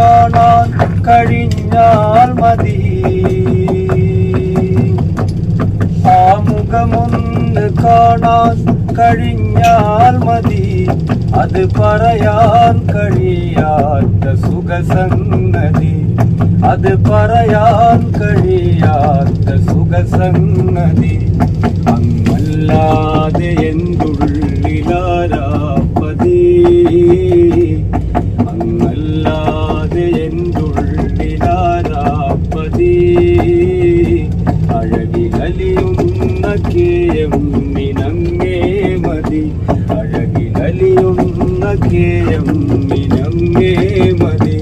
കാണാൻ കഴിഞ്ഞാൽ മതി. ആ മുഖമൊന്ന് കാണാൻ കഴിഞ്ഞാൽ മതി. അത് പറയാൻ കഴിയാത്ത സുഖസംഗതി. അത് പറയാൻ കഴിയാത്ത സുഖസംഗതി. അങ്ങല്ലാതെ എന്തുള്ളിലാരാപ്പതി കേയം മിനങ്ങേ മതി. അഴകിലലിയുന്ന കേയം മിനങ്ങേ മതി.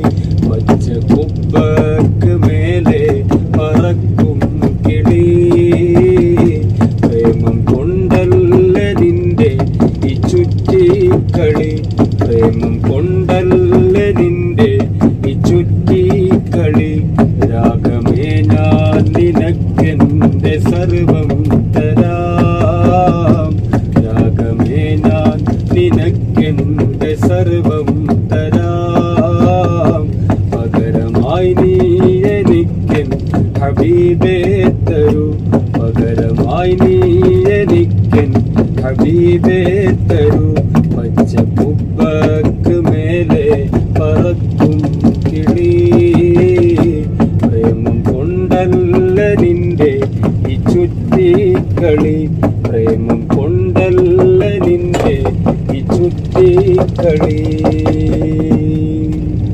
പച്ച കുപ്പക്ക് മേലെ പറക്കും കിളി. പ്രേമം കൊണ്ടല്ല ഈ ചുറ്റിക്കളി? പ്രേമം കൊണ്ടല്ല നിനക്കെന്റെ സർവം തരാം. രാഗമേ ഞാൻ നിനക്കെന്റെ സർവം തരാം. പകരമായി നീ എനിക്കൻ ഹബീബേ തരൂ. പകരമായി നീ എനിക്കൻ ഹബീബേ തരൂ. പച്ചപ്പുപ്പക്ക് മേലെ പറക്കും കിളി. പ്രേമം കൊണ്ടല്ല കളി പ്രേമം കൊണ്ടല്ല നിന്റെ ഈ ചുറ്റിക്കളി